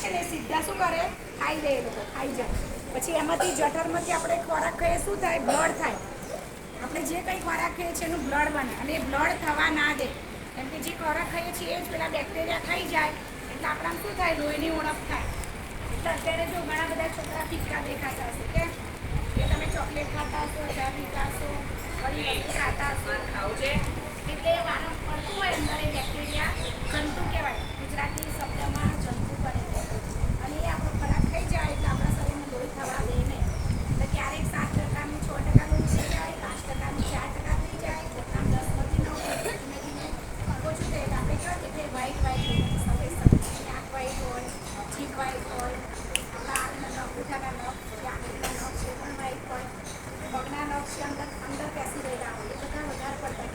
છે ને સીધા શું કરે? ખાઈ લે લોકો ખાઈ જાય પછી એમાંથી જઠરમાંથી આપણે ખોરાક ખાઈએ શું થાય? બ્લડ થાય. આપણે જે કંઈ ખોરાક ખાઈએ છીએ એનું બ્લડ બને અને એ બ્લડ થવા ના દે. કેમ કે જે ખોરાક ખાઈએ છીએ એ જ પેલા બેક્ટેરિયા ખાઈ જાય એટલે આપણામાં શું થાય? લોહીની ઉણપ થાય. એટલે અત્યારે જો ઘણા બધા છોકરા ફીકા દેખાતા હશે કે કે તમે ચોકલેટ ખાતા હશો ચા પીતા હશો ફરી ખાતા હશો. એટલે વારંવાર પડતું હોય અંદર એ બેક્ટેરિયા જંતુ કહેવાય ગુજરાતી શબ્દમાં જંતુ કરે છે અને એ આપણો ખોરાક ખાઈ જાય એટલે આપણા શરીરમાં લોહી થવા દે નહીં એટલે ક્યારેક સાત ટકાનું છ ટકા લોહી થઈ જાય પાંચ ટકાનું ચાર ટકા થઈ જાય પોતાનું દસમાંથી નવ ટકા ધીમે ધીમે ઓછું થાય એટલે આપણે કેવા કે વ્હાઈટ વ્હાઈટ સફેદ સફેદ આંખ વ્હાઈટ હોય હોય હાથના નખ ઉઠાના નખ આંગળીના નખ છે પણ હોય પગના નખ છે અંદર અંદર બેસી રહેલા હોય એ બધા વધારે પડતા